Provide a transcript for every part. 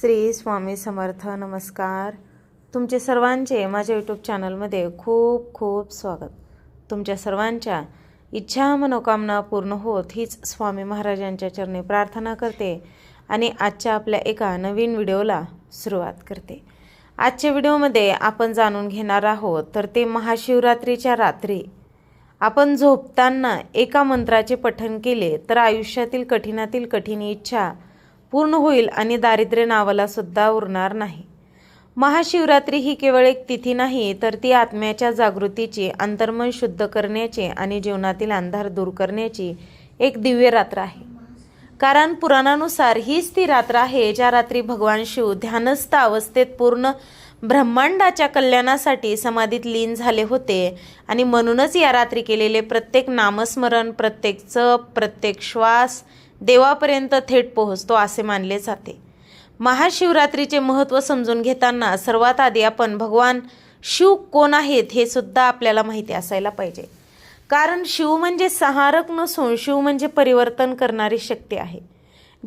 श्री स्वामी समर्थ नमस्कार. तुमचे सर्वांचे माझ्या यूट्यूब चॅनलमध्ये खूप खूप स्वागत. तुमच्या सर्वांच्या इच्छा मनोकामना पूर्ण होत हीच स्वामी महाराजांच्या चरणी प्रार्थना करते आणि आजच्या आपल्या एका नवीन व्हिडिओला सुरुवात करते. आजच्या व्हिडिओमध्ये आपण जाणून घेणार आहोत तर ते महाशिवरात्रीच्या रात्री. आपण झोपताना एका मंत्राचे पठण केले तर आयुष्यातील कठीणातील कठीण इच्छा पूर्ण होईल आणि दारिद्र्य नावाला सुद्धा उरणार नाही. महाशिवरात्री ही केवळ एक तिथी नाही तर ती आत्म्याच्या जागृतीची अंतर्मन शुद्ध करण्याची आणि जीवनातील अंधार दूर करण्याची एक दिव्य रात्र आहे. कारण पुराणानुसार हीच ती रात्र आहे ज्या रात्री भगवान शिव ध्यानस्थ अवस्थेत पूर्ण ब्रह्मांडाच्या कल्याणासाठी समाधीत लीन झाले होते आणि म्हणूनच या रात्री केलेले प्रत्येक नामस्मरण प्रत्येक चप प्रत्येक श्वास देवापर्यंत थेट पोहोचतो असे मानले जाते. महाशिवरात्रीचे महत्त्व समजून घेताना सर्वात आधी आपण भगवान शिव कोण आहेत हे सुद्धा आपल्याला माहिती असायला पाहिजे. कारण शिव म्हणजे सहारक नसून शिव म्हणजे परिवर्तन करणारी शक्ती आहे.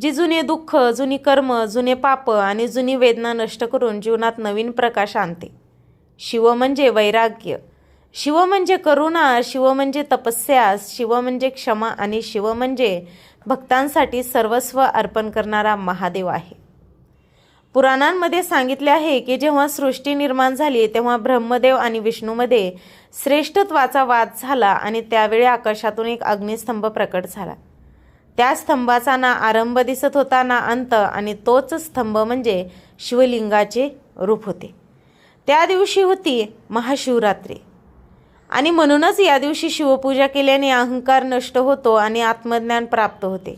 जी जुने दुःख जुनी कर्म जुने पाप आणि जुनी वेदना नष्ट करून जीवनात नवीन प्रकाश आणते. शिव म्हणजे वैराग्य. शिव म्हणजे करुणा शिव म्हणजे तपस्या शिव म्हणजे क्षमा आणि शिव म्हणजे भक्तांसाठी सर्वस्व अर्पण करणारा महादेव आहे. पुराणांमध्ये सांगितले आहे की जेव्हा सृष्टी निर्माण झाली तेव्हा ब्रह्मदेव आणि विष्णूमध्ये श्रेष्ठत्वाचा वाद झाला आणि त्यावेळी आकाशातून एक अग्निस्तंभ प्रकट झाला. त्या स्तंभाचा ना आरंभ दिसत होता ना अंत आणि तोच स्तंभ म्हणजे शिवलिंगाचे रूप होते. त्या दिवशी होती महाशिवरात्री. आणि म्हणूनच या दिवशी शिवपूजा केल्याने अहंकार नष्ट होतो आणि आत्मज्ञान प्राप्त होते.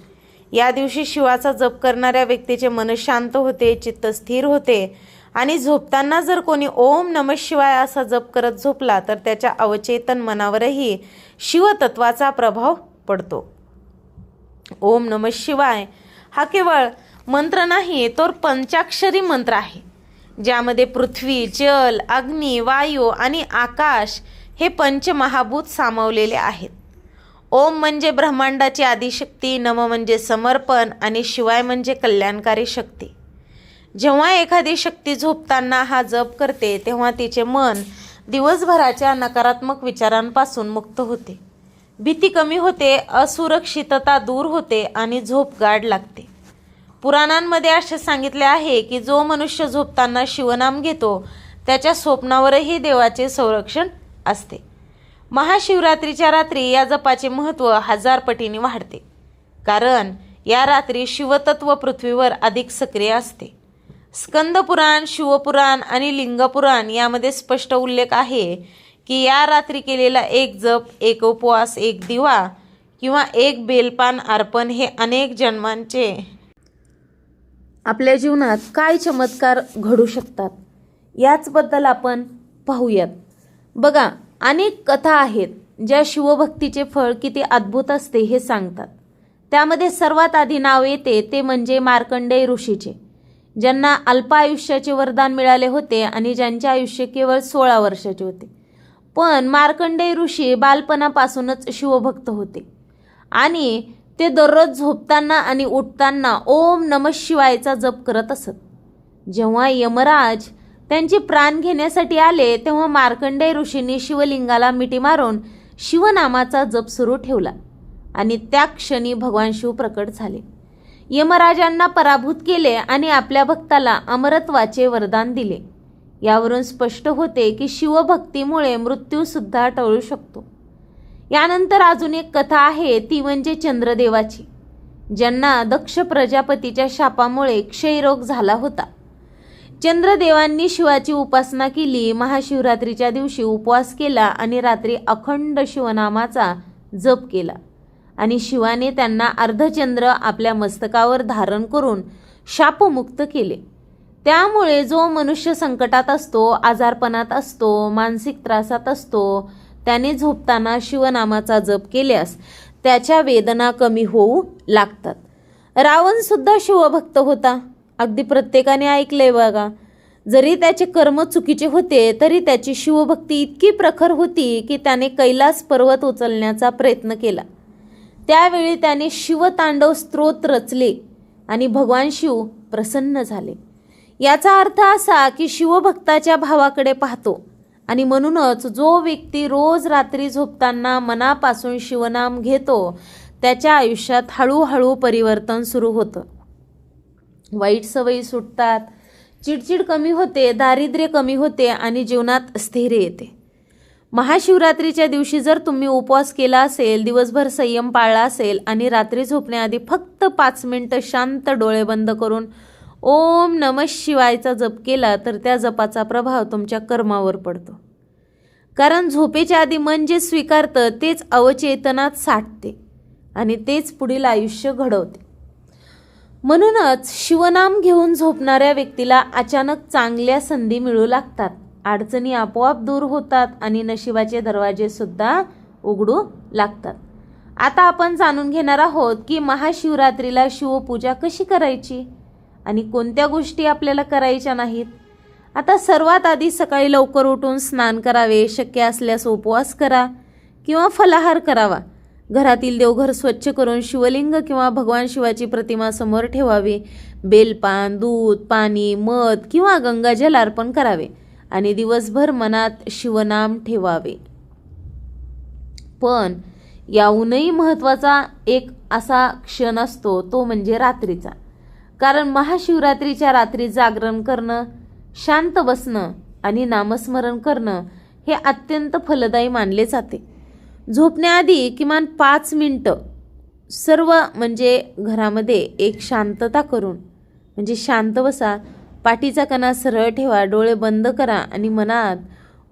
या दिवशी शिवाचा जप करणाऱ्या व्यक्तीचे मन शांत होते चित्त स्थिर होते आणि झोपताना जर कोणी ओम नम शिवाय असा जप करत झोपला तर त्याच्या अवचेतन मनावरही शिवतत्वाचा प्रभाव पडतो. ओम नम शिवाय हा केवळ मंत्र नाही तर पंचाक्षरी मंत्र आहे ज्यामध्ये पृथ्वी जल अग्नी वायू आणि आकाश हे पंचमहाभूत सामावलेले आहेत. ओम म्हणजे ब्रह्मांडाची आदिशक्ती नम म्हणजे समर्पण आणि शिवाय म्हणजे कल्याणकारी शक्ती. जेव्हा एखादी शक्ती झोपताना हा जप करते तेव्हा तिचे मन दिवसभराच्या नकारात्मक विचारांपासून मुक्त होते. भीती कमी होते असुरक्षितता दूर होते आणि झोप गाढ लागते. पुराणांमध्ये असे सांगितले आहे की जो मनुष्य झोपताना शिवनाम घेतो त्याच्या स्वप्नावरही देवाचे संरक्षण असते. महाशिवरात्रीच्या रात्री या जपाचे महत्त्व हजार पटीने वाढते. कारण या रात्री शिवतत्व पृथ्वीवर अधिक सक्रिय असते. स्कंदपुराण शिवपुराण आणि लिंगपुराण यामध्ये स्पष्ट उल्लेख आहे की या रात्री केलेला एक जप एक उपवास एक दिवा किंवा एक बेलपान अर्पण हे अनेक जन्मांचे आपल्या जीवनात काय चमत्कार घडू शकतात? याचबद्दल आपण पाहूयात. बघा अनेक कथा आहेत ज्या शिवभक्तीचे फळ किती अद्भुत असते हे सांगतात. त्यामध्ये सर्वात आधी नाव येते ते म्हणजे मार्कंडेय ऋषीचे. ज्यांना अल्प आयुष्याचे वरदान मिळाले होते आणि ज्यांचे आयुष्य केवळ सोळा वर्षाचे होते. पण मार्कंडेय ऋषी बालपणापासूनच शिवभक्त होते. आणि ते दररोज झोपताना आणि उठताना ओम नम शिवायचा जप करत असत. जेव्हा यमराज त्यांचे प्राण घेण्यासाठी आले तेव्हा मार्कंडेय ऋषींनी शिवलिंगाला मिठी मारून शिवनामाचा जप सुरू ठेवला. आणि त्या क्षणी भगवान शिव प्रकट झाले. यमराजांना पराभूत केले आणि आपल्या भक्ताला अमरत्वाचे वरदान दिले. यावरून स्पष्ट होते की शिवभक्तीमुळे मृत्यूसुद्धा टळू शकतो. यानंतर अजून एक कथा आहे ती म्हणजे चंद्रदेवाची ज्यांना दक्ष प्रजापतीच्या शापामुळे क्षयरोग झाला होता. चंद्रदेवांनी शिवाची उपासना केली महाशिवरात्रीच्या दिवशी उपवास केला आणि रात्री अखंड शिवनामाचा जप केला. आणि शिवाने त्यांना अर्धचंद्र आपल्या मस्तकावर धारण करून शापमुक्त केले. त्यामुळे जो मनुष्य संकटात असतो आजारपणात असतो मानसिक त्रासात असतो त्याने झोपताना शिवनामाचा जप केल्यास त्याच्या वेदना कमी होऊ लागतात. रावण सुद्धा शिवभक्त होता. अगदी प्रत्येकाने ऐकलंय बघा. जरी त्याचे कर्म चुकीचे होते तरी त्याची शिवभक्ती इतकी प्रखर होती की त्याने कैलास पर्वत उचलण्याचा प्रयत्न केला. त्यावेळी त्याने शिवतांडव स्त्रोत रचले आणि भगवान शिव प्रसन्न झाले. याचा अर्थ असा की शिवभक्ताच्या भावाकडे पाहतो आणि म्हणूनच जो व्यक्ती रोज रात्री झोपताना मनापासून शिवनाम घेतो त्याच्या आयुष्यात हळूहळू परिवर्तन सुरू होतं. वाईट सवयी सुटतात. चिडचिड कमी होते दारिद्र्य कमी होते आणि जीवनात स्थैर्य येते. महाशिवरात्रीच्या दिवशी जर तुम्ही उपवास केला असेल दिवसभर संयम पाळला असेल आणि रात्री झोपण्याआधी फक्त पाच मिनटं शांत डोळे बंद करून ओम नम शिवायचा जप केला तर त्या जपाचा प्रभाव तुमच्या कर्मावर पडतो. कारण झोपेच्या आधी मन जे स्वीकारतं तेच अवचेतनात साठते आणि तेच पुढील आयुष्य घडवते. म्हणूनच शिवनाम घेऊन झोपणाऱ्या व्यक्तीला अचानक चांगल्या संधी मिळू लागतात. अडचणी आपोआप दूर होतात आणि नशिबाचे दरवाजे सुद्धा उघडू लागतात. आता आपण जाणून घेणार आहोत की महाशिवरात्रीला शिवपूजा कशी करायची आणि कोणत्या गोष्टी आपल्याला करायच्या नाहीत? आता सर्वात आधी सकाळी लवकर उठून स्नान करावे शक्य असल्यास उपवास करा किंवा फलाहार करावा. घरातील देवघर स्वच्छ करून शिवलिंग किंवा भगवान शिवाची प्रतिमा समोर ठेवावी. बेलपान दूध पाणी मध किंवा गंगाजल अर्पण करावे आणि दिवसभर मनात शिवनाम ठेवावे. पण याहूनही महत्त्वाचा एक असा क्षण असतो तो म्हणजे रात्रीचा. कारण महाशिवरात्रीच्या रात्री जागरण करणं शांत बसणं आणि नामस्मरण करणं हे अत्यंत फलदायी मानले जाते. झोपण्याआधी किमान पाच मिनटं सर्व म्हणजे घरामध्ये एक शांतता करून म्हणजे शांत बसा पाठीचा कणा सरळ ठेवा डोळे बंद करा आणि मनात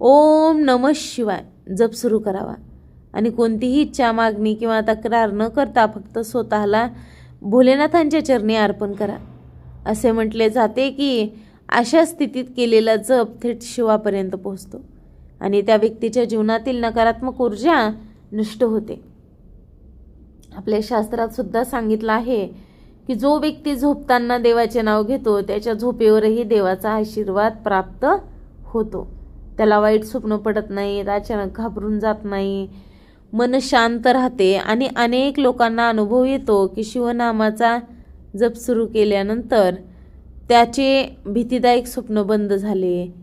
ओम नम शिवाय जप सुरू करावा. आणि कोणतीही इच्छा मागणी किंवा तक्रार न करता फक्त स्वतःला भोलेनाथांच्या चरणी अर्पण करा. असे म्हटले जाते की अशा स्थितीत केलेला जप थेट शिवापर्यंत पोहोचतो. आणि त्या व्यक्तीच्या जीवनातील नकारात्मक ऊर्जा नष्ट होते. आपल्या शास्त्रात सुद्धा सांगितलं आहे की जो व्यक्ती झोपताना देवाचे नाव घेतो त्याच्या झोपेवरही देवाचा आशीर्वाद प्राप्त होतो. त्याला वाईट स्वप्न पडत नाही अचानक घाबरून जात नाही मन शांत राहते आणि अनेक लोकांना अनुभव येतो की शिवनामाचा जप सुरू केल्यानंतर त्याचे भीतीदायक स्वप्न बंद झाले.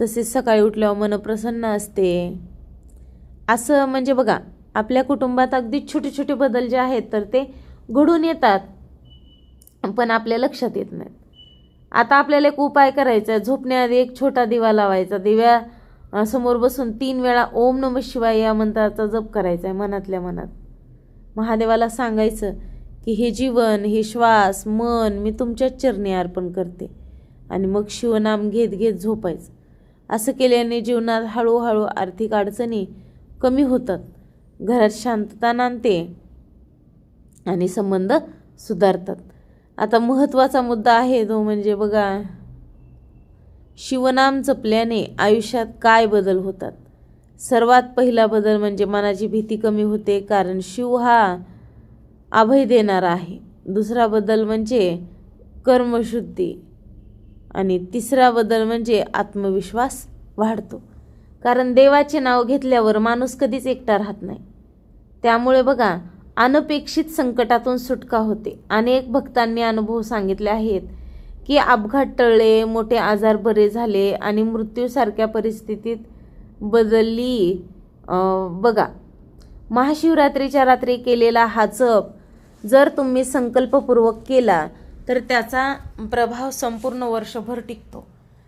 तसेच सकाळी उठल्यावर मन प्रसन्न असते. असं म्हणजे बघा आपल्या कुटुंबात अगदी छोटे छोटे बदल जे आहेत तर ते घडून येतात पण आपल्या लक्षात येत नाहीत. आता आपल्याला एक उपाय करायचा आहे. झोपण्याआधी एक छोटा दिवा लावायचा. दिव्या समोर बसून तीन वेळा ओम नम शिवाय या मंत्राचा जप करायचा आहे मनातल्या मनात. महादेवाला सांगायचं की हे जीवन हे श्वास मन मी तुमच्याच चरणी अर्पण करते. आणि मग शिवनाम घेत घेत झोपायचं. असं केल्याने जीवनात हळूहळू आर्थिक अडचणी कमी होतात. घरात शांतता नांदते आणि संबंध सुधारतात. आता महत्त्वाचा मुद्दा आहे तो म्हणजे बघा शिवनाम जपल्याने आयुष्यात काय बदल होतात? सर्वात पहिला बदल म्हणजे मनाची भीती कमी होते कारण शिव हा अभय देणारा आहे. दुसरा बदल म्हणजे कर्मशुद्धी. आणि तिसरा बदल म्हणजे आत्मविश्वास वाढतो. कारण देवाचे नाव घेतल्यावर माणूस कधीच एकटा राहत नाही. त्यामुळे बघा अनपेक्षित संकटातून सुटका होते. अनेक भक्तांनी अनुभव सांगितले आहेत की अपघात टळले मोठे आजार बरे झाले आणि मृत्यूसारख्या परिस्थितीत बदलली. बघा महाशिवरात्रीच्या रात्री केलेला हा जप जर तुम्ही संकल्पपूर्वक केला तर त्याचा प्रभाव संपूर्ण वर्षभर टिकतो.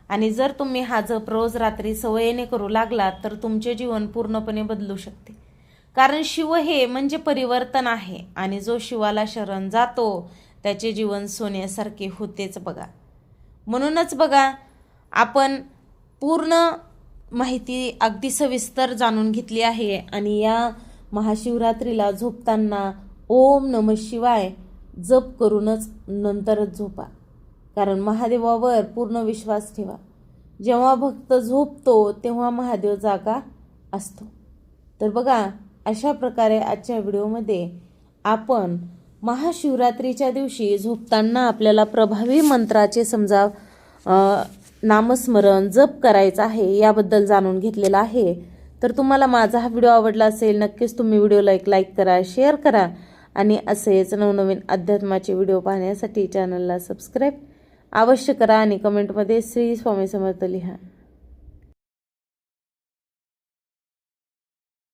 आणि जर तुम्ही हा जप रोज रात्री सवयीने करू लागलात तर तुमचे जीवन पूर्णपणे बदलू शकते. कारण शिव हे म्हणजे परिवर्तन आहे आणि जो शिवाला शरण जातो त्याचे जीवन सोन्यासारखे होतेच बघा. म्हणूनच बघा आपण पूर्ण माहिती अगदी सविस्तर जाणून घेतली आहे आणि या महाशिवरात्रीला झोपताना ओम नम शिवाय जप करूनच नंतरच झोपा. कारण महादेवावर पूर्ण विश्वास ठेवा. जेव्हा भक्त झोपतो तेव्हा महादेव जागा असतो. तर बघा अशा प्रकारे आजच्या व्हिडिओमध्ये आपण महाशिवरात्रीच्या दिवशी झोपताना आपल्याला प्रभावी मंत्राचे समजा नामस्मरण जप करायचं आहे याबद्दल जाणून घेतलेलं आहे. तर तुम्हाला माझा हा व्हिडिओ आवडला असेल नक्कीच तुम्ही व्हिडिओला एक लाईक करा शेअर करा. आणि असेच नवनवीन अध्यात्माचे व्हिडिओ पाहण्यासाठी चॅनलला सबस्क्राईब अवश्य करा आणि कमेंटमध्ये श्री स्वामी समर्थ लिहा.